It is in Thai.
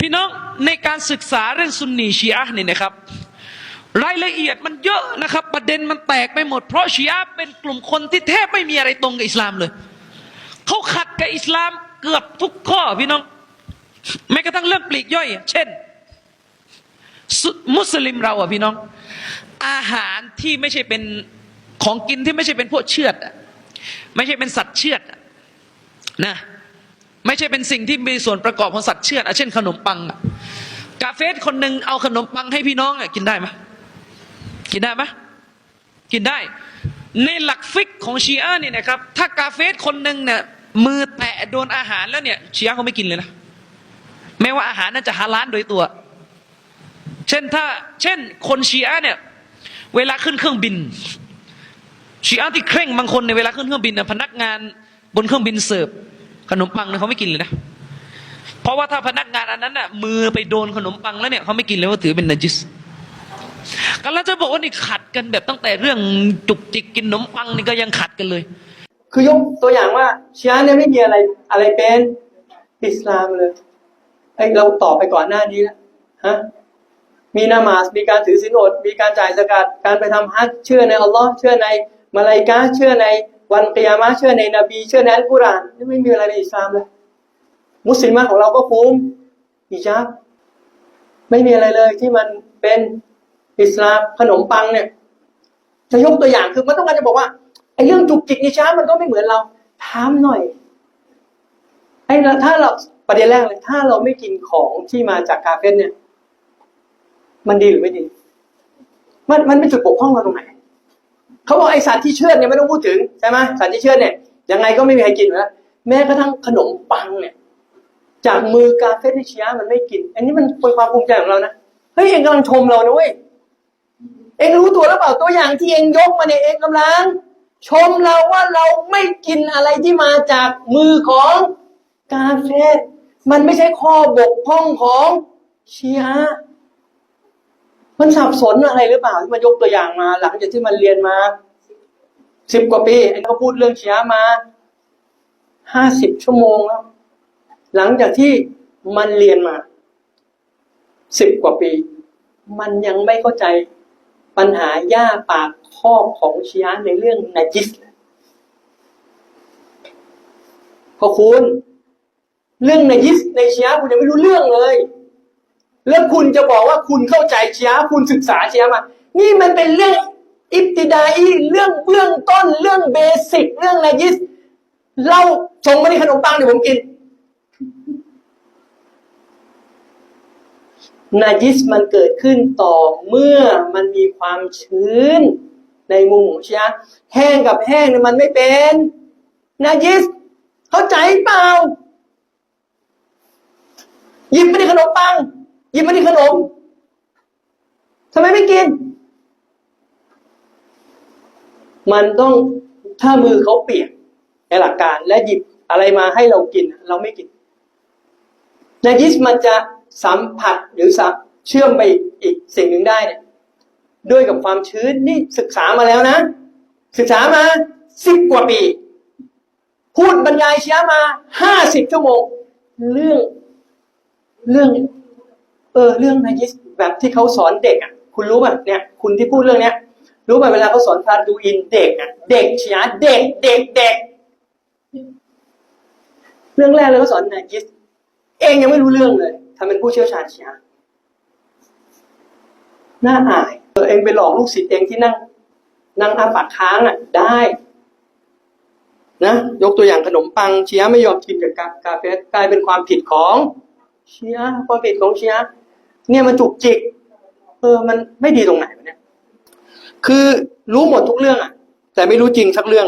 พี่น้องในการศึกษาเรื่องซุนนีชีอะห์นี่นะครับ รายละเอียดมันเยอะนะครับ ประเด็นมันแตกไปหมด เพราะชีอะห์เป็นกลุ่มคนที่แทบไม่มีอะไรตรงกับอิสลามเลย เขาขัดกับอิสลามเกือบทุกข้อพี่น้องแม้กระทั่งเรื่องปลีกย่อย เช่น มุสลิมเราอะพี่น้อง อาหารที่ไม่ใช่เป็นของกินที่ไม่ใช่เป็นพวกเชือดไม่ใช่เป็นสัตว์เชือดนะ ไม่ใช่เป็นสิ่งที่มีส่วนประกอบของสัตว์เชือดอะเช่นขนมปังกาเฟสคนหนึ่งเอาขนมปังให้พี่น้องกินได้ไหมกินได้ไหมกินได้ ในหลักฟิกของชีอะห์เนี่ยนะครับถ้ากาเฟสคนหนึ่งเนี่ยมือแตะโดนอาหารแล้วเนี่ยชีอะห์เขาไม่กินเลยนะแม้ว่าอาหารนั้นจะฮาลาลโดยตัว เช่นถ้าเช่นคนชีอะห์เนี่ยเวลาขึ้นเครื่องบินชีอะห์ที่เคร่งบางคนในเวลาขึ้นเครื่องบินนะพนักงานบนเครื่องบินเสิร์ฟ ขนมปังเนี่ยเขาไม่กินเลยนะ เพราะว่าถ้าพนักงานอันนั้นน่ะมือไปโดนขนมปังแล้วเนี่ยเขาไม่กินเลยว่าถือเป็นนจิสกำลังจะบอกว่านี่ขัดกันแบบตั้งแต่เรื่องจุกจิกกินขนมปังนี่ก็ยังขัดกันเลย คือยกตัวอย่างว่าเชีอะห์เนี่ยไม่มีอะไรอะไรเป็นอิสลามเลยไอ้ยเราตอบไปก่อนหน้านี้แล้วฮะมีนามาสมีการถือศีลอดมีการจ่ายสกาดการไปทำฮัจเชื่อในอัลลอฮ์เชื่อในมาลาอิกะห์เชื่อใน วันกิยามะเชื่อในนบี เชื่อในอัลกุรอานนี่ไม่มีอะไรในอิสลามเลยมุสลิมของเราก็คุมอิจาบไม่มีอะไรเลยที่มันเป็นอิสลามขนมปังเนี่ย จะยกตัวอย่างคือมันต้องการจะบอกว่าไอ้เรื่องจุกจิกในช้ามันก็ไม่เหมือนเราถามหน่อยไอ้เราถ้าเราประเด็นแรกเลยถ้าเราไม่กินของที่มาจากกาเฟสเนี่ย มันดีหรือไม่ดี มันมันเป็นจุดบกพร่องเราตรงไหน เขาบอกไอ้สารที่เชื่อดเนี่ยไม่ต้องพูดถึงใช่ไหมสารที่เชื่อดเนี่ยยังไงก็ไม่มีใครกินอยู่แล้วแม้กระทั่งขนมปังเนี่ย จากมือกาเฟสในเชียมันไม่กิน อันนี้มันเป็นความภูมิใจของเรานะเฮ้ยเองกำลังชมเรานะเว้ยเองรู้ตัวหรือเปล่าตัวอย่างที่เองยกมาเนี่ยเองกำลัง ชมเราว่าเราไม่กินอะไรที่มาจากมือของกาเฟสมันไม่ใช่ข้อบกพร่องของเชียร์ มันสับสนอะไรหรือเปล่าที่มันยกตัวอย่างมา หลังจากที่มันเรียนมาสิบกว่าปีไอ้ก็พูดเรื่องเชียร์มาห้าสิบชั่วโมงแล้ว หลังจากที่มันเรียนมาสิบกว่าปี มันยังไม่เข้าใจปัญหาย่าปากข้อของเชียในเรื่องนาจิสพอคุณ เรื่องนาจิสในเชียคุณยังไม่รู้เรื่องเลย แล้วคุณจะบอกว่าคุณเข้าใจเชียคุณศึกษาเชียมา นี่มันเป็นเรื่องอิบติดาอีเรื่องเบื้องต้นเรื่องเบสิกเรื่องนาจิสเราชงมาในขนมปังเดี๋ยวผมกินนาจิสมันเกิดขึ้นต่อเมื่อมันมีความชื้นในมุมของเชียแห้งกับแห้งเนี่ยมันไม่เป็นนาจิสเข้าใจเปล่าหยิบมาที่ขนมปัง หยิบมาที่ขนมทำไมไม่กิน มันต้องถ้ามือเขาเปียกในหลักการและหยิบอะไรมาให้เรากิน เราไม่กินนาจิสมันจะสัมผัสหรือสัมเชื่อมไปอีกสิ่งหนึ่งได้เนี่ยด้วยกับความชื้นนี่ศึกษามาแล้วนะ ศึกษามาสิบกว่าปี พูดบรรยายเชียมาห้าสิบชั่วโมง เรื่องเรื่อง ออเรื่องนาจิสแบบที่เขาสอนเด็กอะคุณรู้ป่ะเนี่ยคุณที่พูดเรื่องเนี้ยรู้ป่ะเวลาเขาสอนฟาดูอินเด็กอะเด็กเชียเด็กเด็กเด็กเรื่องแรกเลยเขาสอนนาจิสเองยังไม่รู้เรื่องเลยทำเป็นผู้เชี่ยวชาญเชียน่าอายเออเองไปหลอกลูกศิษย์เองที่นั่งนั่งอาปากค้างอะได้นะยกตัวอย่างขนมปังเชียไม่ยอมกินกับกากาเฟกลายเป็นความผิดของเชียความผิดของเชีย เนี่ยมันจุกจิก เออ มันไม่ดีตรงไหนวะเนี่ย คือรู้หมดทุกเรื่องอะ แต่ไม่รู้จริงสักเรื่อง